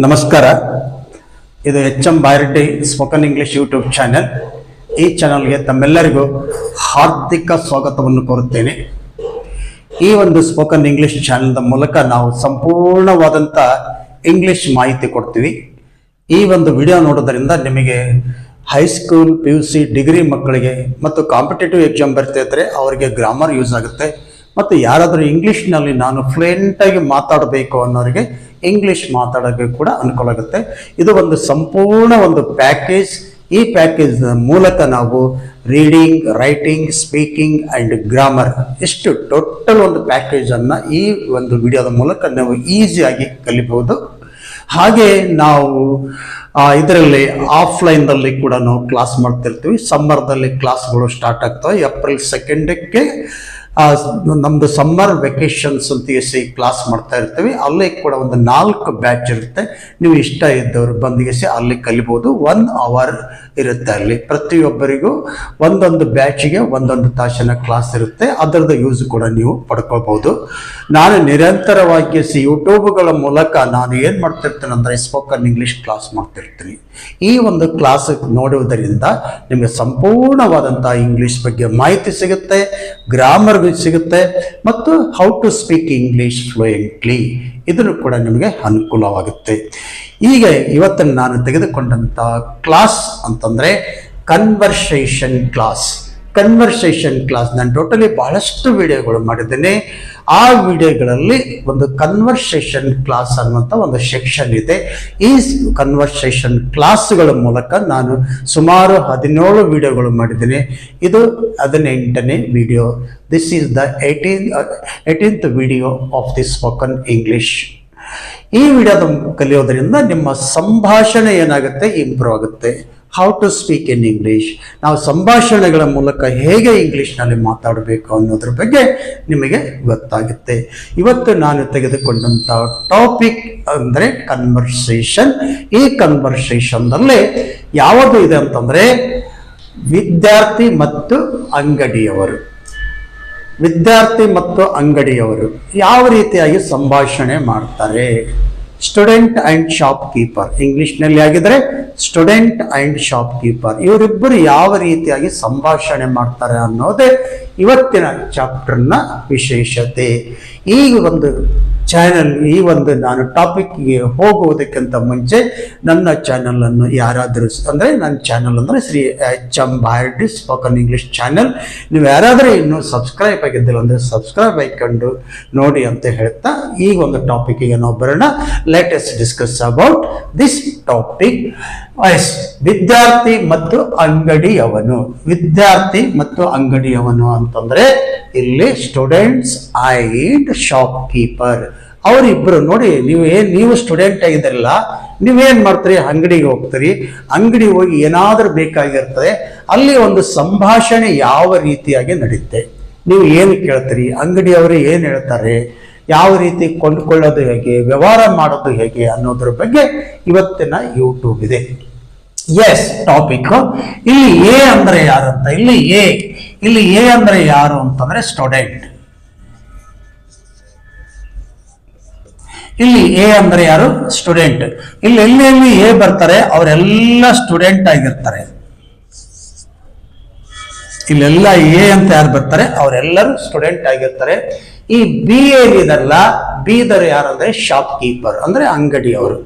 ನಮಸ್ಕಾರ. ಇದು H M Bayareddy spoken English YouTube channel ಈ ಚಾನಲ್ಗೆ ತಮ್ಮೆಲ್ಲರಿಗೂ ಹಾರ್ದಿಕ ಸ್ವಾಗತವನ್ನು ಕೋರುತ್ತೇನೆ. ಈ ಒಂದು ಸ್ಪೋಕನ್ ಇಂಗ್ಲಿಷ್ ಚಾನೆಲ್ದ ಮೂಲಕ ನಾವು ಸಂಪೂರ್ಣವಾದಂಥ ಇಂಗ್ಲಿಷ್ ಮಾಹಿತಿ ಕೊಡ್ತೀವಿ. ಈ ಒಂದು ವಿಡಿಯೋ ನೋಡೋದರಿಂದ ನಿಮಗೆ high school P U C degree ಮಕ್ಕಳಿಗೆ ಮತ್ತು ಕಾಂಪಿಟೇಟಿವ್ ಎಕ್ಸಾಮ್ ಬರ್ತಾ ಇದ್ದರೆ ಅವರಿಗೆ ಗ್ರಾಮರ್ ಯೂಸ್ ಆಗುತ್ತೆ. ಮತ್ತು ಯಾರಾದರೂ ಇಂಗ್ಲೀಷ್ನಲ್ಲಿ ನಾನು ಫ್ಲೂಯೆಂಟಾಗಿ ಮಾತಾಡಬೇಕು ಅನ್ನೋರಿಗೆ ಇಂಗ್ಲೀಷ್ ಮಾತಾಡೋಕ್ಕೆ ಕೂಡ ಅನುಕೂಲ ಆಗುತ್ತೆ. ಇದು ಒಂದು ಸಂಪೂರ್ಣ ಒಂದು ಪ್ಯಾಕೇಜ್ ಈ ಪ್ಯಾಕೇಜ್ ಮೂಲಕ ನಾವು reading writing speaking and grammar ಎಷ್ಟು ಟೋಟಲ್ ಒಂದು ಪ್ಯಾಕೇಜನ್ನು ಈ ಒಂದು ವಿಡಿಯೋದ ಮೂಲಕ ನಾವು ಈಸಿಯಾಗಿ ಕಲಿಬಹುದು. ಹಾಗೆ ನಾವು ಇದರಲ್ಲಿ ಆಫ್ಲೈನ್ದಲ್ಲಿ ಕೂಡ ನಾವು ಕ್ಲಾಸ್ ಮಾಡ್ತಿರ್ತೀವಿ. ಸಮ್ಮರ್ದಲ್ಲಿ ಕ್ಲಾಸ್ಗಳು ಸ್ಟಾರ್ಟ್ ಆಗ್ತವೆ. ಏಪ್ರಿಲ್ ಸೆಕೆಂಡಕ್ಕೆ ನಮ್ಮದು ಸಮ್ಮರ್ ವೆಕೇಷನ್ಸ್ ಅಂತ ಎಸಿ ಕ್ಲಾಸ್ ಮಾಡ್ತಾ ಇರ್ತೀವಿ. ಅಲ್ಲಿ ಕೂಡ ಒಂದು ನಾಲ್ಕು ಬ್ಯಾಚ್ ಇರುತ್ತೆ. ನೀವು ಇಷ್ಟ ಇದ್ದವರು ಬಂದಿಗೆಸಿ ಅಲ್ಲಿ ಕಲಿಬೋದು. ಒನ್ ಅವರ್ ಇರುತ್ತೆ ಅಲ್ಲಿ ಪ್ರತಿಯೊಬ್ಬರಿಗೂ ಒಂದೊಂದು ಬ್ಯಾಚಿಗೆ ಒಂದೊಂದು ತಾಸಿನ ಕ್ಲಾಸ್ ಇರುತ್ತೆ. ಅದರದ್ದು ಯೂಸ್ ಕೂಡ ನೀವು ಪಡ್ಕೋಬಹುದು ನಾನು ನಿರಂತರವಾಗಿ ಸಿ ಯೂಟ್ಯೂಬ್ಗಳ ಮೂಲಕ ನಾನು ಏನು ಮಾಡ್ತಿರ್ತೇನೆ ಅಂದರೆ ಸ್ಪೋಕನ್ ಇಂಗ್ಲೀಷ್ ಕ್ಲಾಸ್ ಮಾಡ್ತಿರ್ತೀನಿ. ಈ ಒಂದು ಕ್ಲಾಸ್ ನೋಡುವುದರಿಂದ ನಿಮಗೆ ಸಂಪೂರ್ಣವಾದಂಥ ಇಂಗ್ಲೀಷ್ ಬಗ್ಗೆ ಮಾಹಿತಿ ಸಿಗುತ್ತೆ, ಗ್ರಾಮರ್ ಸಿಗುತ್ತೆ, ಮತ್ತು how to speak English fluently ಇದನ್ನು ಕೂಡ ನಿಮಗೆ ಅನುಕೂಲವಾಗುತ್ತೆ. ಈಗ ಇವತ್ತು ನಾನು ತೆಗೆದುಕೊಂಡಂಥ ಕ್ಲಾಸ್ ಅಂತಂದರೆ ಕನ್ವರ್ಸೇಷನ್ ಕ್ಲಾಸ್ ಕನ್ವರ್ಸೇಷನ್ ಕ್ಲಾಸ್ ನಾನು ಟೋಟಲಿ ಬಹಳಷ್ಟು ವಿಡಿಯೋಗಳು ಮಾಡಿದ್ದೇನೆ. ಆ ವಿಡಿಯೋಗಳಲ್ಲಿ ಒಂದು ಕನ್ವರ್ಸೇಷನ್ ಕ್ಲಾಸ್ ಅನ್ನುವಂಥ ಒಂದು ಸೆಕ್ಷನ್ ಇದೆ. ಈ ಕನ್ವರ್ಸೇಷನ್ ಕ್ಲಾಸ್ಗಳ ಮೂಲಕ ನಾನು ಸುಮಾರು ಹದಿನೇಳು ವಿಡಿಯೋಗಳು ಮಾಡಿದ್ದೇನೆ. ಇದು ಹದಿನೆಂಟನೇ video. This is the eighteen eighteenth video of the spoken English ಈ ವಿಡಿಯೋದ ಕಲಿಯೋದ್ರಿಂದ ನಿಮ್ಮ ಸಂಭಾಷಣೆ ಏನಾಗುತ್ತೆ? ಇಂಪ್ರೂವ್ ಆಗುತ್ತೆ. How to speak in English ನಾವು ಸಂಭಾಷಣೆಗಳ ಮೂಲಕ ಹೇಗೆ ಇಂಗ್ಲೀಷ್ನಲ್ಲಿ ಮಾತಾಡಬೇಕು ಅನ್ನೋದ್ರ ಬಗ್ಗೆ ನಿಮಗೆ ಗೊತ್ತಾಗುತ್ತೆ. ಇವತ್ತು ನಾನು ತೆಗೆದುಕೊಂಡಂಥ ಟಾಪಿಕ್ ಅಂದರೆ ಕನ್ವರ್ಸೇಷನ್ ಈ ಕನ್ವರ್ಸೇಷನ್ನಲ್ಲಿ ಯಾವುದು ಇದೆ ಅಂತಂದರೆ ವಿದ್ಯಾರ್ಥಿ ಮತ್ತು ಅಂಗಡಿಯವರು. ವಿದ್ಯಾರ್ಥಿ ಮತ್ತು ಅಂಗಡಿಯವರು ಯಾವ ರೀತಿಯಾಗಿ ಸಂಭಾಷಣೆ ಮಾಡ್ತಾರೆ? ಸ್ಟೂಡೆಂಟ್ ಅಂಡ್ ಶಾಪ್ ಕೀಪರ್ ಇಂಗ್ಲಿಷ್ನಲ್ಲಿ ಆಗಿದ್ರೆ ಸ್ಟೂಡೆಂಟ್ ಅಂಡ್ ಶಾಪ್ ಕೀಪರ್ ಇವರಿಬ್ಬರು ಯಾವ ರೀತಿಯಾಗಿ ಸಂಭಾಷಣೆ ಮಾಡ್ತಾರೆ ಅನ್ನೋದೇ ಇವತ್ತಿನ ಚಾಪ್ಟರ್ನ ವಿಶೇಷತೆ. ಈ ಒಂದು ಚಾನೆಲ್ ಈ ಒಂದು ನಾನು ಟಾಪಿಕ್ಗೆ ಹೋಗುವುದಕ್ಕಿಂತ ಮುಂಚೆ ನನ್ನ ಚಾನಲನ್ನು ಯಾರಾದರೂ ಅಂದರೆ ನನ್ನ ಚಾನಲ್ ಅಂದರೆ Shri H M Bardi spoken English channel ನೀವು ಯಾರಾದರೂ ಇನ್ನೂ ಸಬ್ಸ್ಕ್ರೈಬ್ ಆಗಿದ್ದಿಲ್ಲ ಅಂದರೆ ಸಬ್ಸ್ಕ್ರೈಬ್ ಆಯ್ಕೊಂಡು ನೋಡಿ ಅಂತ ಹೇಳ್ತಾ ಈ ಒಂದು ಟಾಪಿಕ್ಗೆ ನಾವು ಬರೋಣ. Latest discuss about this topic yes, ವಿದ್ಯಾರ್ಥಿ ಮತ್ತು ಅಂಗಡಿಯವನು. ವಿದ್ಯಾರ್ಥಿ ಮತ್ತು ಅಂಗಡಿಯವನು ಅಂತಂದ್ರೆ ಇಲ್ಲಿ ಸ್ಟೂಡೆಂಟ್ಸ್ ಐಂಡ್ ಶಾಪ್ ಕೀಪರ್ ಅವರಿಬ್ಬರು ನೋಡಿ, ನೀವು ಏನ್, ನೀವು ಸ್ಟೂಡೆಂಟ್ ಆಗಿದ್ರಲ್ಲ ನೀವೇನ್ ಮಾಡ್ತೀರಿ? ಅಂಗಡಿಗೆ ಹೋಗ್ತೀರಿ. ಅಂಗಡಿ ಹೋಗಿ ಏನಾದರೂ ಬೇಕಾಗಿರ್ತದೆ. ಅಲ್ಲಿ ಒಂದು ಸಂಭಾಷಣೆ ಯಾವ ರೀತಿಯಾಗಿ ನಡೆಯುತ್ತೆ ನೀವು ಏನು ಕೇಳ್ತೀರಿ? ಅಂಗಡಿಯವರು ಏನು ಹೇಳ್ತಾರೆ? ಯಾವ ರೀತಿ ಕೊಂಡುಕೊಳ್ಳೋದು ಹೇಗೆ? ವ್ಯವಹಾರ ಮಾಡೋದು ಹೇಗೆ ಅನ್ನೋದ್ರ ಬಗ್ಗೆ ಇವತ್ತಿನ ಯೂಟ್ಯೂಬ್ ಇದೆ. ಎಸ್ ಟಾಪಿಕ್ ಇಲ್ಲಿ ಎ ಅಂದ್ರೆ ಯಾರು ಅಂತ? ಇಲ್ಲಿ ಎ ಇಲ್ಲಿ ಎ ಅಂದ್ರೆ ಯಾರು ಅಂತಂದ್ರೆ ಸ್ಟೂಡೆಂಟ್ ಇಲ್ಲಿ ಎ ಅಂದ್ರೆ ಯಾರು? ಸ್ಟೂಡೆಂಟ್ ಇಲ್ಲಿ ಎಲ್ಲಿ ಎಲ್ಲಿ ಎ ಬರ್ತಾರೆ, ಅವರೆಲ್ಲ ಸ್ಟೂಡೆಂಟ್ ಆಗಿರ್ತಾರೆ. ಇಲ್ಲೆಲ್ಲ ಎ ಅಂತ ಯಾರು ಬರ್ತಾರೆ? ಅವರೆಲ್ಲರೂ ಸ್ಟೂಡೆಂಟ್ ಆಗಿರ್ತಾರೆ. ಈ ಬಿ ಏನಿದಲ್ಲ ಬೀದರ್ ಯಾರಂದ್ರೆ ಶಾಪ್ ಕೀಪರ್ ಅಂದ್ರೆ ಅಂಗಡಿಯವರು.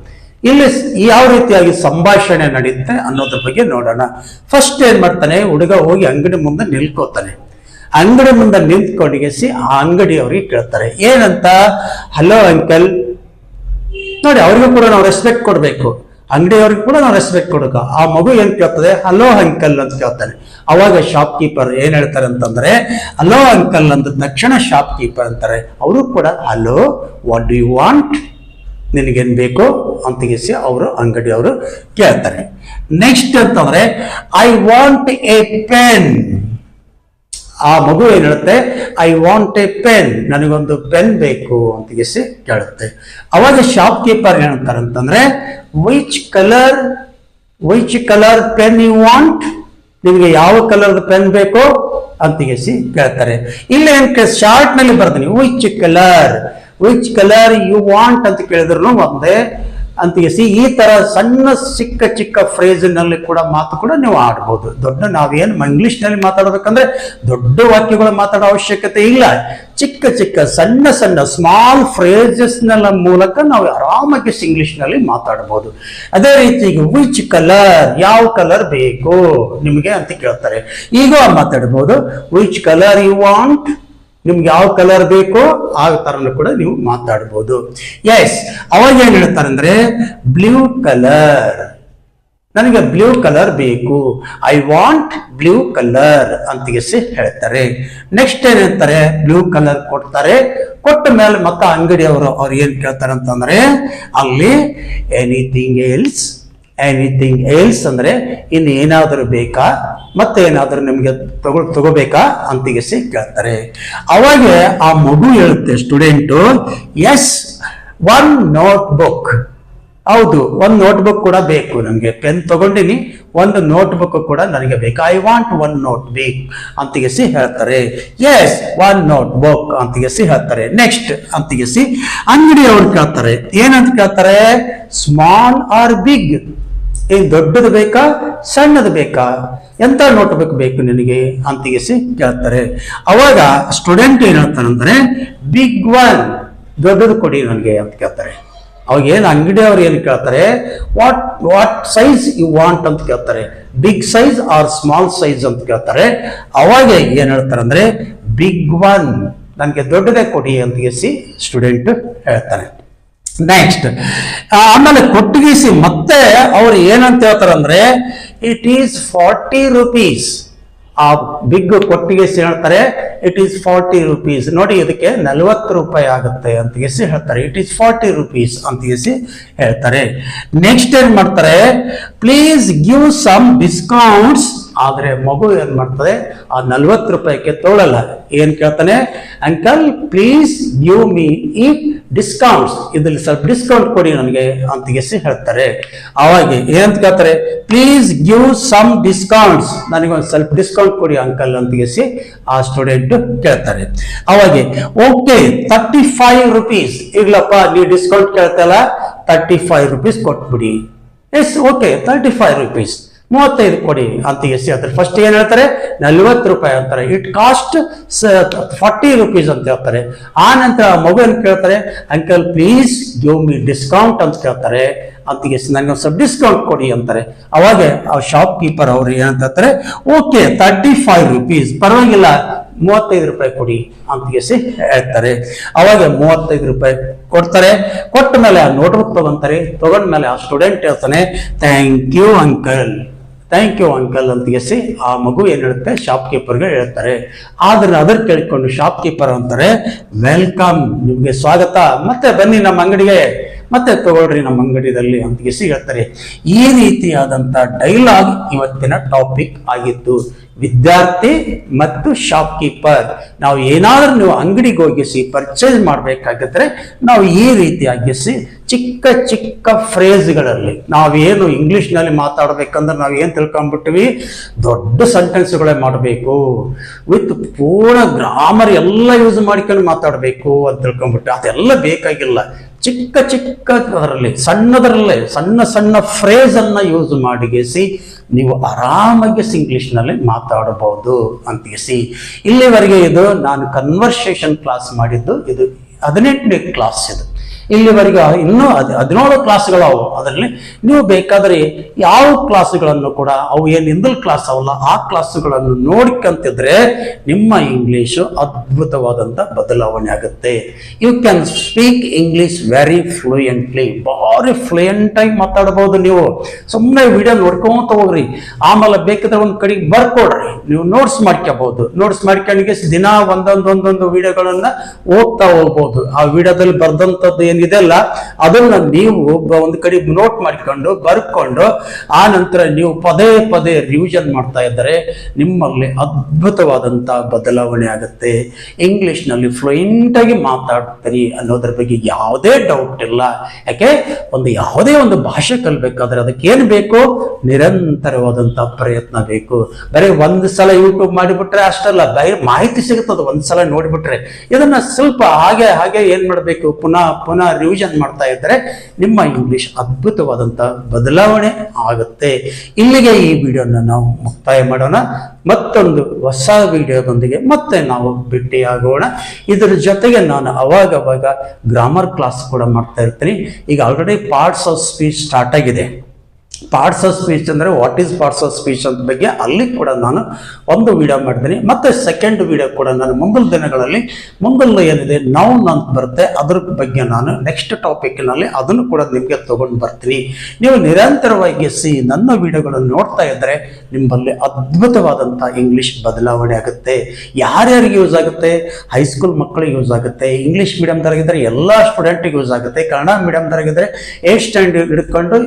ಇಲ್ಲಿ ಯಾವ ರೀತಿಯಾಗಿ ಸಂಭಾಷಣೆ ನಡೆಯುತ್ತೆ ಅನ್ನೋದ್ರ ಬಗ್ಗೆ ನೋಡೋಣ. ಫಸ್ಟ್ ಏನ್ ಮಾಡ್ತಾನೆ, ಹುಡುಗ ಹೋಗಿ ಅಂಗಡಿ ಮುಂದೆ ನಿಲ್ಕೋತಾನೆ. ಅಂಗಡಿ ಮುಂದೆ ನಿಂತ್ಕೊಂಡಿಗೆಸಿ ಆ ಅಂಗಡಿಯವ್ರಿಗೆ ಕೇಳ್ತಾರೆ. ಏನಂತ? ಹಲೋ ಅಂಕಲ್ ನೋಡಿ, ಅವ್ರಿಗೂ ಕೂಡ ನಾವು ರೆಸ್ಪೆಕ್ಟ್ ಕೊಡಬೇಕು. ಅಂಗಡಿಯವ್ರಿಗೆ ಕೂಡ ನಾವು ರೆಸ್ಪೆಕ್ಟ್ ಕೊಡಬೇಕು. ಆ ಮಗು ಏನ್ ಕೇಳ್ತದೆ? ಹಲೋ ಅಂಕಲ್ ಅಂತ ಕೇಳ್ತಾನೆ. ಅವಾಗ ಶಾಪ್ ಕೀಪರ್ ಏನ್ ಹೇಳ್ತಾರೆ ಅಂತಂದ್ರೆ ಹಲೋ ಅಂಕಲ್ ಅಂದ ತಕ್ಷಣ ಶಾಪ್ ಕೀಪರ್ ಅಂತಾರೆ. ಅವರು ಕೂಡ hello what do you want ನಿನಗೇನ್ ಬೇಕು ಅಂತಗಿಸಿ ಅವರು ಅಂಗಡಿಯವರು ಕೇಳ್ತಾರೆ. ನೆಕ್ಸ್ಟ್ ಅಂತಂದ್ರೆ ಐ ವಾಂಟ್ ಎ ಪೆನ್ ಆ ಮಗು ಏನ್ ಹೇಳುತ್ತೆ ಐ ವಾಂಟ್ ಎ ಪೆನ್ ನನಗೊಂದು ಪೆನ್ ಬೇಕು ಅಂತ ಗೆಸಿ ಕೇಳುತ್ತೆ. ಅವಾಗ ಶಾಪ್ ಕೀಪರ್ ಏನಂತಾರೆ ಅಂತಂದ್ರೆ which colour which colour pen you want ನಿಮಗೆ ಯಾವ ಕಲರ್ದು ಪೆನ್ ಬೇಕು ಅಂತ ಗೆಸಿ ಕೇಳ್ತಾರೆ. ಇಲ್ಲ ಏನ್ ಶಾರ್ಟ್ನಲ್ಲಿ ಬರ್ತೀನಿ which colour which colour you want ಅಂತ ಕೇಳಿದ್ರು ಒಂದೇ ಅಂತ ಸಿ, ಈ ತರ ಸಣ್ಣ ಚಿಕ್ಕ ಚಿಕ್ಕ ಫ್ರೇಜಿನಲ್ಲಿ ಕೂಡ ಮಾತು ಕೂಡ ನೀವು ಆಡ್ಬೋದು. ದೊಡ್ಡ ನಾವೇನು ಇಂಗ್ಲಿಷ್ನಲ್ಲಿ ಮಾತಾಡಬೇಕಂದ್ರೆ ದೊಡ್ಡ ವಾಕ್ಯಗಳು ಮಾತಾಡೋ ಅವಶ್ಯಕತೆ ಇಲ್ಲ. ಚಿಕ್ಕ ಚಿಕ್ಕ ಸಣ್ಣ ಸಣ್ಣ ಸ್ಮಾಲ್ ಫ್ರೇಜಸ್ನ ಮೂಲಕ ನಾವು ಆರಾಮಾಗಿ ಇಂಗ್ಲಿಷ್ನಲ್ಲಿ ಮಾತಾಡ್ಬೋದು. ಅದೇ ರೀತಿ ವಿಚ್ ಕಲರ್ ಯಾವ ಕಲರ್ ಬೇಕು, ನಿಮಗೆ ಅಂತ ಕೇಳ್ತಾರೆ. ಈಗ ಮಾತಾಡ್ಬೋದು ವಿಚ್ ಕಲರ್ ಯು ವಾಂಟ್ ನಿಮ್ಗೆ ಯಾವ ಕಲರ್ ಬೇಕೋ ಆ ತರನು ಕೂಡ ನೀವು ಮಾತಾಡ್ಬೋದು. ಎಸ್ ಅವಾಗ ಏನ್ ಹೇಳ್ತಾರೆ ಅಂದ್ರೆ ಬ್ಲೂ ಕಲರ್ ನನಗೆ ಬ್ಲೂ ಕಲರ್ ಬೇಕು. ಐ ವಾಂಟ್ ಬ್ಲೂ ಕಲರ್ ಅಂತಿಗೆಸಿ ಹೇಳ್ತಾರೆ. ನೆಕ್ಸ್ಟ್ ಏನ್ ಹೇಳ್ತಾರೆ? ಬ್ಲೂ ಕಲರ್ ಕೊಡ್ತಾರೆ. ಕೊಟ್ಟ ಮೇಲೆ ಮತ್ತೆ ಅಂಗಡಿಯವರು ಅವ್ರು ಏನ್ ಕೇಳ್ತಾರೆ ಅಂತಂದ್ರೆ ಅಲ್ಲಿ ಎನಿಥಿಂಗ್ ಎಲ್ಸ್ ಎನಿಥಿಂಗ್ ಎಲ್ಸ್ ಅಂದ್ರೆ ಇನ್ನು ಏನಾದರೂ ಬೇಕಾ? ಮತ್ತೆ ಏನಾದರೂ ನಿಮಗೆ ತಗೊ, ತಗೋಬೇಕಾ ಅಂತಿಗೆಸಿ ಕೇಳ್ತಾರೆ. ಅವಾಗ ಆ ಮಗು ಹೇಳುತ್ತೆ student yes one notebook ಹೌದು, ಒಂದು ನೋಟ್ಬುಕ್ ಕೂಡ ಬೇಕು ನನಗೆ ಪೆನ್ ತಗೊಂಡಿನಿ, ಒಂದು ನೋಟ್ಬುಕ್ ಕೂಡ ನನಗೆ ಬೇಕು. I want one notebook ಅಂತಿಗೆಸಿ ಹೇಳ್ತಾರೆ. ಎಸ್ ಒನ್ ನೋಟ್ ಬುಕ್ ಅಂತಿಗೆಸಿ ಹೇಳ್ತಾರೆ. ನೆಕ್ಸ್ಟ್ ಅಂತಿಗೆಸಿ ಅಂಗಡಿಯವ್ರು ಕೇಳ್ತಾರೆ. ಏನಂತ ಕೇಳ್ತಾರೆ? ಸ್ಮಾಲ್ ಆರ್ ಬಿಗ್ ಏನ್ ದೊಡ್ಡದು ಬೇಕಾ? ಸಣ್ಣದು ಬೇಕಾ? ಎಂತ ನೋಟ್ಬುಕ್ ಬೇಕು ನಿನಗೆ? ಅಂತಿಗೆಸಿ ಕೇಳ್ತಾರೆ. ಅವಾಗ ಸ್ಟೂಡೆಂಟ್ ಏನ್ ಹೇಳ್ತಾರಂದ್ರೆ ಬಿಗ್ ಒನ್ ದೊಡ್ಡದು ಕೊಡಿ ನನಗೆ, ಅಂತ ಕೇಳ್ತಾರೆ. ಅವಾಗ ಏನು ಅಂಗಡಿಯವ್ರು ಏನು ಕೇಳ್ತಾರೆ? What what size you want ಅಂತ ಕೇಳ್ತಾರೆ. Big size or small size ಅಂತ ಕೇಳ್ತಾರೆ. ಅವಾಗ ಏನು ಹೇಳ್ತಾರೆ ಅಂದ್ರೆ ಬಿಗ್ ಒನ್ ನನಗೆ ದೊಡ್ಡದೇ ಕೊಡಿ ಅಂತ ಗೆಸಿ ಸ್ಟೂಡೆಂಟ್ ಹೇಳ್ತಾನೆ ನೆಕ್ಸ್ಟ್ ಆಮೇಲೆ ಕೊಟ್ಟಿಗೆಸಿ ಮತ್ತೆ ಅವ್ರು ಏನಂತ ಹೇಳ್ತಾರೆ ಅಂದರೆ ಇಟ್ ಈಸ್ ಫಾರ್ಟಿ ರುಪೀಸ್ ಆ ಬಿಗ್ ಕೊಟ್ಟಿಗೆ ಹೇಳ್ತಾರೆ ಇಟ್ ಈಸ್ ಫಾರ್ಟಿ ರುಪೀಸ್ ನೋಡಿ ಇದಕ್ಕೆ ನಲವತ್ತು ರೂಪಾಯಿ ಆಗುತ್ತೆ ಅಂತ ಹೇಳ್ತಾರೆ. ಇಟ್ ಈಸ್ ಫಾರ್ಟಿ ರುಪೀಸ್ ಅಂತ ಹೇಳ್ತಾರೆ. ನೆಕ್ಸ್ಟ್ ಏನ್ ಮಾಡ್ತಾರೆ? ಪ್ಲೀಸ್ ಗಿವ್ ಸಮ್ ಡಿಸ್ಕೌಂಟ್ಸ್ ಆದ್ರೆ ಮಗು ಏನು ಮಾಡ್ತದೆ? ಆ ನಲ್ವತ್ತು ರೂಪಾಯಿಗೆ ತೋಳಲ್ಲ ಏನು ಕೇಳ್ತಾನೆ? ಅಂಕಲ್ ಪ್ಲೀಸ್ ಗಿವ್ ಮೀ ಈ ಡಿಸ್ಕೌಂಟ್ಸ್ ಇದ್ರಲ್ಲಿ ಸ್ವಲ್ಪ ಡಿಸ್ಕೌಂಟ್ ಕೊಡಿ ನನಗೆ ಅಂತ ಗೆಸಿ ಹೇಳ್ತಾರೆ. ಅವಾಗ ಏನಂತ ಕೇಳ್ತಾರೆ? ಪ್ಲೀಸ್ ಗಿವ್ ಸಮ್ ಡಿಸ್ಕೌಂಟ್ಸ್ ನನಗೊಂದು ಸ್ವಲ್ಪ ಡಿಸ್ಕೌಂಟ್ ಕೊಡಿ ಅಂಕಲ್ ಅಂತ ಗೆಸಿ ಆ ಸ್ಟೂಡೆಂಟ್ ಕೇಳ್ತಾರೆ. ಅವಾಗ ಓಕೆ ತರ್ಟಿ ಫೈವ್ ರುಪೀಸ್ ಇರ್ಲಪ್ಪ ನೀವು ಡಿಸ್ಕೌಂಟ್ ಕೇಳ್ತಲ್ಲ ತರ್ಟಿ ಫೈವ್ ರುಪೀಸ್ ಕೊಟ್ಬಿಡಿ. Yes okay thirty five rupees ಮೂವತ್ತೈದು ಕೊಡಿ ಅಂತ ಎಸ್ ಹೇಳ್ತಾರೆ. ಫಸ್ಟ್ ಏನ್ ಹೇಳ್ತಾರೆ? ನಲ್ವತ್ತು ರೂಪಾಯಿ ಅಂತಾರೆ. ಇಟ್ ಕಾಸ್ಟ್ ಫಾರ್ಟಿ ರುಪೀಸ್ ಅಂತ ಹೇಳ್ತಾರೆ. ಆ ನಂತರ ಏನ್ ಕೇಳ್ತಾರೆ uncle please give me discount ಅಂತ ಕೇಳ್ತಾರೆ. ಅಂತ ಎಸ್ ನನಗೆ ಒಂದು ಸ್ವಲ್ಪ ಡಿಸ್ಕೌಂಟ್ ಕೊಡಿ ಅಂತಾರೆ. ಅವಾಗ ಆ ಶಾಪ್ ಕೀಪರ್ ಅವ್ರು ಹೇಳ್ತಾರೆ ಓಕೆ ತರ್ಟಿ ಫೈವ್ ರುಪೀಸ್ ಪರವಾಗಿಲ್ಲ, ಮೂವತ್ತೈದು ರೂಪಾಯಿ ಕೊಡಿ ಅಂತ ಕೇಸಿ ಹೇಳ್ತಾರೆ. ಅವಾಗ ಮೂವತ್ತೈದು ರೂಪಾಯಿ ಕೊಡ್ತಾರೆ. ಕೊಟ್ಟ ಮೇಲೆ ಆ ನೋಟ್ಬುಕ್ ತಗೊಂತಾರೆ. ತಗೊಂಡ್ಮೇಲೆ ಆ ಸ್ಟೂಡೆಂಟ್ ಹೇಳ್ತಾನೆ thank you uncle thank you uncle ಅಂತ ಗೆಸಿ ಆ ಮಗು ಏನ್ ಹೇಳುತ್ತೆ? ಶಾಪ್ ಕೀಪರ್ಗೆ ಹೇಳ್ತಾರೆ. ಆದ್ರೆ ಅದರ್ ಕೇಳಿಕೊಂಡು ಶಾಪ್ ಕೀಪರ್ ಅಂತಾರೆ ವೆಲ್ಕಮ್ ನಿಮ್ಗೆ ಸ್ವಾಗತ. ಮತ್ತೆ ಬನ್ನಿ ನಮ್ಮ ಅಂಗಡಿಗೆ. ಮತ್ತೆ ತಗೊಳ್ರಿ ನಮ್ಮ ಅಂಗಡಿಯಲ್ಲಿ ಅಂತ ಗೆಸಿ ಹೇಳ್ತಾರೆ. ಈ ರೀತಿಯಾದಂತ ಡೈಲಾಗ್ ಇವತ್ತಿನ ಟಾಪಿಕ್ ಆಗಿತ್ತು ವಿದ್ಯಾರ್ಥಿ ಮತ್ತು ಶಾಪ್ ಕೀಪರ್ ನಾವು ಏನಾದ್ರೂ ನೀವು ಅಂಗಡಿಗೆ ಹೋಗಿಸಿ ಪರ್ಚೇಸ್ ಮಾಡಬೇಕಾಗಿದ್ರೆ, ನಾವು ಈ ರೀತಿಯಾಗಿಸಿ ಚಿಕ್ಕ ಚಿಕ್ಕ ಫ್ರೇಸ್ಗಳಲ್ಲಿ ನಾವೇನು ಇಂಗ್ಲೀಷ್ನಲ್ಲಿ ಮಾತಾಡ್ಬೇಕಂದ್ರೆ ನಾವು ಏನು ತಿಳ್ಕೊಂಡ್ಬಿಟ್ವಿ ದೊಡ್ಡ ಸೆಂಟೆನ್ಸ್ಗಳೇ ಮಾಡಬೇಕು. ವಿತ್ ಪೂರ್ಣ ಗ್ರಾಮರ್ ಎಲ್ಲ ಯೂಸ್ ಮಾಡ್ಕೊಂಡು ಮಾತಾಡಬೇಕು ಅಂತ ತಿಳ್ಕೊಂಡ್ಬಿಟ್ಟು ಅದೆಲ್ಲ ಬೇಕಾಗಿಲ್ಲ. ಚಿಕ್ಕ ಚಿಕ್ಕ ಅದರಲ್ಲಿ, ಸಣ್ಣದರಲ್ಲೇ, ಸಣ್ಣ ಸಣ್ಣ ಫ್ರೇಸ್ ಅನ್ನ ಯೂಸ್ ಮಾಡಿಗೆಸಿ ನೀವು ಆರಾಮಾಗಿ ಇಂಗ್ಲೀಷ್ನಲ್ಲಿ ಮಾತಾಡಬಹುದು ಅಂತಿಸಿ ಇಲ್ಲಿವರೆಗೆ ಇದು ನಾನು ಕನ್ವರ್ಸೇಷನ್ ಕ್ಲಾಸ್ ಮಾಡಿದ್ದು, ಇದು ಹದಿನೆಂಟನೇ ಕ್ಲಾಸ್ ಇದು. ಇಲ್ಲಿವರೆಗೆ ಇನ್ನೂ ಹದ್ ಹದಿನೇಳು ಅವು. ಅದರಲ್ಲಿ ನೀವು ಬೇಕಾದರೆ ಯಾವ ಕ್ಲಾಸ್ಗಳನ್ನು ಕೂಡ, ಅವು ಏನು ಹಿಂದಲ್ ಕ್ಲಾಸ್ ಅವಲ್ಲ, ಆ ಕ್ಲಾಸ್ಗಳನ್ನು ನೋಡ್ಕಂತಿದ್ರೆ ನಿಮ್ಮ ಇಂಗ್ಲೀಷು ಅದ್ಭುತವಾದಂಥ ಬದಲಾವಣೆ ಆಗುತ್ತೆ. You can speak English very fluently ಭಾರಿ ಫ್ಲೂಯೆಂಟ್ ಆಗಿ ಮಾತಾಡಬಹುದು ನೀವು. ಸುಮ್ಮನೆ ವಿಡಿಯೋ ನೋಡ್ಕೊಂತ ಹೋಗ್ರಿ. ಆಮೇಲೆ ಬೇಕಿದ್ರೆ ಒಂದು ಕಡೆಗೆ ಬರ್ಕೊಡ್ರಿ. ನೀವು ನೋಟ್ಸ್ ಮಾಡ್ಕೋಬಹುದು ನೋಟ್ಸ್ ಮಾಡ್ಕೊಂಡಿಗೆ ದಿನ ಒಂದೊಂದೊಂದೊಂದು ವಿಡಿಯೋಗಳನ್ನ ಓದ್ತಾ ಹೋಗ್ಬೋದು. ಆ ವಿಡಿಯೋದಲ್ಲಿ ಬರ್ದಂಥದ್ದು ಏನಿದೆ ಅಲ್ಲ, ಅದನ್ನ ನೀವು ಒಬ್ಬ ಒಂದು ಕಡೆ ನೋಟ್ ಮಾಡ್ಕೊಂಡು, ಬರ್ಕೊಂಡು, ಆ ನಂತರ ನೀವು ಪದೇ ಪದೇ ರಿವಿಷನ್ ಮಾಡ್ತಾ ಇದ್ದರೆ ನಿಮ್ಮಲ್ಲಿ ಅದ್ಭುತವಾದಂತ ಬದಲಾವಣೆ ಆಗುತ್ತೆ. ಇಂಗ್ಲಿಷ್ನಲ್ಲಿ ಫ್ಲೂಯೆಂಟ್ ಆಗಿ ಮಾತಾಡ್ತೀರಿ ಅನ್ನೋದ್ರ ಬಗ್ಗೆ ಯಾವುದೇ ಡೌಟ್ ಇಲ್ಲ. ಯಾಕೆ? ಒಂದು ಯಾವುದೇ ಒಂದು ಭಾಷೆ ಕಲಿಬೇಕಾದ್ರೆ ಅದಕ್ಕೆ ಏನು ಬೇಕು? ನಿರಂತರವಾದಂತಹ ಪ್ರಯತ್ನ ಬೇಕು. ಬರೀ ಒಂದು ಸಲ ಯೂಟ್ಯೂಬ್ ಮಾಡಿಬಿಟ್ರೆ ಅಷ್ಟಲ್ಲ ಮಾಹಿತಿ ಸಿಗುತ್ತದೆ ಒಂದ್ ಸಲ ನೋಡಿಬಿಟ್ರೆ ಇದನ್ನ ಸ್ವಲ್ಪ ಹಾಗೆ ಹಾಗೆ ಏನ್ ಮಾಡಬೇಕು? ಪುನಃ ಪುನಃ ರಿವಿಷನ್ ಮಾಡ್ತಾ ಇದ್ದರೆ ನಿಮ್ಮ ಇಂಗ್ಲಿಷ್ ಅದ್ಭುತವಾದಂಥ ಬದಲಾವಣೆ ಆಗುತ್ತೆ. ಇಲ್ಲಿಗೆ ಈ ವಿಡಿಯೋನ ನಾವು ಮುಕ್ತಾಯ ಮಾಡೋಣ. ಮತ್ತೊಂದು ಹೊಸ ವಿಡಿಯೋದೊಂದಿಗೆ ಮತ್ತೆ ನಾವು ಭೇಟಿಯಾಗೋಣ. ಇದರ ಜೊತೆಗೆ ನಾನು ಅವಾಗವಾಗ ಗ್ರಾಮರ್ ಕ್ಲಾಸ್ ಕೂಡ ಮಾಡ್ತಾ ಇರ್ತೀನಿ. ಈಗ already parts of speech start ಆಗಿದೆ. ಪಾರ್ಟ್ಸ್ ಆಫ್ ಸ್ಪೀಚ್ ಅಂದರೆ what is parts of speech ಅಂತ ಬಗ್ಗೆ ಅಲ್ಲಿ ಕೂಡ ನಾನು ಒಂದು ವಿಡಿಯೋ ಮಾಡ್ತೀನಿ. ಮತ್ತು ಸೆಕೆಂಡ್ ವಿಡಿಯೋ ಕೂಡ ನಾನು ಮುಂದಿನ ದಿನಗಳಲ್ಲಿ ಮುಂದಲ್ಲ ಏನಿದೆ ನೌನ್ ಅಂತ ಬರುತ್ತೆ. ಅದ್ರ ಬಗ್ಗೆ ನಾನು ನೆಕ್ಸ್ಟ್ ಟಾಪಿಕ್ನಲ್ಲಿ ಅದನ್ನು ಕೂಡ ನಿಮಗೆ ತೊಗೊಂಡು ಬರ್ತೀನಿ. ನೀವು ನಿರಂತರವಾಗಿ ಸಿ ನನ್ನ ವಿಡಿಯೋಗಳನ್ನು ನೋಡ್ತಾ ಇದ್ದರೆ ನಿಮ್ಮಲ್ಲಿ ಅದ್ಭುತವಾದಂಥ ಇಂಗ್ಲೀಷ್ ಬದಲಾವಣೆ ಆಗುತ್ತೆ. ಯಾರ್ಯಾರಿಗೆ ಯೂಸ್ ಆಗುತ್ತೆ? ಹೈಸ್ಕೂಲ್ ಮಕ್ಕಳಿಗೆ ಯೂಸ್ ಆಗುತ್ತೆ. ಇಂಗ್ಲಿಷ್ ಮೀಡಿಯಮ್ದಾಗಿದ್ದರೆ ಎಲ್ಲ ಸ್ಟೂಡೆಂಟಿಗೆ ಯೂಸ್ ಆಗುತ್ತೆ. ಕನ್ನಡ ಮೀಡಿಯಮ್ದಾಗಿದ್ದರೆ ಏಟ್ ಸ್ಟ್ಯಾಂಡರ್ಡ್ ಹಿಡ್ಕೊಂಡು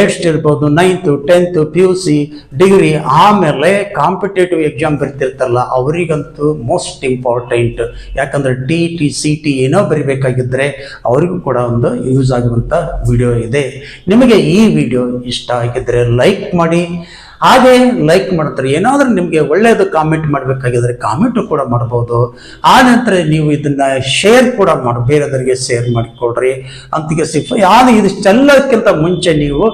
ಏಟ್ ಇರ್ಬೋದು ninth tenth P U C degree ಆಮೇಲೆ ಕಾಂಪಿಟೇಟಿವ್ ಎಕ್ಸಾಮ್ ಬರ್ತಿರ್ತಾರಲ್ಲ ಅವರಿಗಂತೂ ಮೋಸ್ಟ್ ಇಂಪಾರ್ಟೆಂಟ್ ಯಾಕಂದ್ರೆ ಟಿ ಟಿ ಸಿ ಟಿ ಏನೋ ಬರಿಬೇಕಾಗಿದ್ದರೆ ಅವರಿಗೂ ಕೂಡ ಒಂದು ಯೂಸ್ ಆಗುವಂಥ ವಿಡಿಯೋ ಇದೆ. ನಿಮಗೆ ಈ ವಿಡಿಯೋ ಇಷ್ಟ ಆಗಿದ್ದರೆ ಲೈಕ್ ಮಾಡಿ ಹಾಗೆ ಲೈಕ್ ಮಾಡ್ತಾರೆ. ಏನಾದರೂ ನಿಮಗೆ ಒಳ್ಳೆಯದು ಕಾಮೆಂಟ್ ಮಾಡಬೇಕಾಗಿದ್ರೆ ಕಾಮೆಂಟು ಕೂಡ ಮಾಡ್ಬೋದು. ಆ ನಂತರ ನೀವು ಇದನ್ನು ಶೇರ್ ಕೂಡ ಮಾಡಿ. ಬೇರೆಯವರಿಗೆ ಶೇರ್ ಮಾಡಿಕೊಡ್ರಿ. ಅಂತಿಗೆ ಸಿಫ್ ಯಾರು ಇದಿಷ್ಟೆಲ್ಲಕ್ಕಿಂತ ಮುಂಚೆ ನೀವು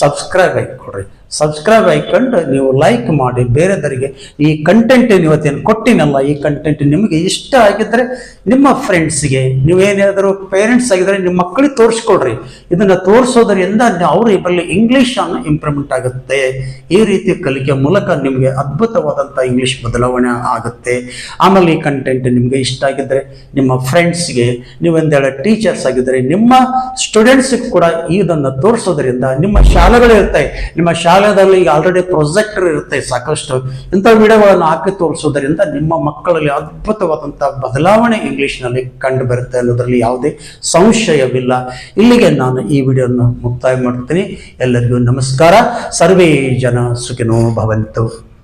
ಸಬ್ಸ್ಕ್ರೈಬ್ ಆಗಿಕೊಡ್ರಿ ಸಬ್ಸ್ಕ್ರೈಬ್ ಆಯ್ಕೊಂಡು ನೀವು ಲೈಕ್ ಮಾಡಿ ಬೇರೆದರಿಗೆ ಈ ಕಂಟೆಂಟ್ ಇವತ್ತೇನು ಕೊಟ್ಟಿನಲ್ಲ, ಈ ಕಂಟೆಂಟ್ ನಿಮಗೆ ಇಷ್ಟ ಆಗಿದ್ರೆ ನಿಮ್ಮ ಫ್ರೆಂಡ್ಸ್ಗೆ ನೀವೇನಾದರೂ ಪೇರೆಂಟ್ಸ್ ಆಗಿದ್ರೆ ನಿಮ್ಮ ಮಕ್ಕಳಿಗೆ ತೋರಿಸ್ಕೊಡ್ರಿ. ಇದನ್ನು ತೋರಿಸೋದ್ರಿಂದ ಅವರು ಇಂಗ್ಲಿಷ್ ಅನ್ನು ಇಂಪ್ರೂವ್ಮೆಂಟ್ ಆಗುತ್ತೆ. ಈ ರೀತಿ ಕಲಿಕೆ ಮೂಲಕ ನಿಮಗೆ ಅದ್ಭುತವಾದಂಥ ಇಂಗ್ಲಿಷ್ ಬದಲಾವಣೆ ಆಗುತ್ತೆ. ಆಮೇಲೆ ಈ ಕಂಟೆಂಟ್ ನಿಮಗೆ ಇಷ್ಟ ಆಗಿದ್ರೆ ನಿಮ್ಮ ಫ್ರೆಂಡ್ಸ್ಗೆ ನೀವೊಂದೇಳೆ ಟೀಚರ್ಸ್ ಆಗಿದ್ರೆ ನಿಮ್ಮ ಸ್ಟೂಡೆಂಟ್ಸ್ಗೆ ಕೂಡ ಇದನ್ನು ತೋರಿಸೋದ್ರಿಂದ ನಿಮ್ಮ ಶಾಲೆಗಳಿರುತ್ತೆ ನಿಮ್ಮ ಶಾಲೆಯಲ್ಲಿ ಆಲ್ರೆಡಿ ಪ್ರೊಜೆಕ್ಟರ್ ಇರುತ್ತೆ ಸಾಕಷ್ಟು. ಇಂಥ ವಿಡಿಯೋಗಳನ್ನು ಹಾಕಿ ತೋರಿಸೋದರಿಂದ ನಿಮ್ಮ ಮಕ್ಕಳಲ್ಲಿ ಅದ್ಭುತವಾದಂತಹ ಬದಲಾವಣೆ ಇಂಗ್ಲಿಷ್ನಲ್ಲಿ ಕಂಡು ಬರುತ್ತೆ ಅನ್ನೋದರಲ್ಲಿ ಯಾವುದೇ ಸಂಶಯವಿಲ್ಲ. ಇಲ್ಲಿಗೆ ನಾನು ಈ ವಿಡಿಯೋನ ಮುಕ್ತಾಯ ಮಾಡ್ತೀನಿ. ಎಲ್ಲರಿಗೂ ನಮಸ್ಕಾರ. ಸರ್ವೇ ಜನ ಸುಖಿನೋ ಭವಂತು.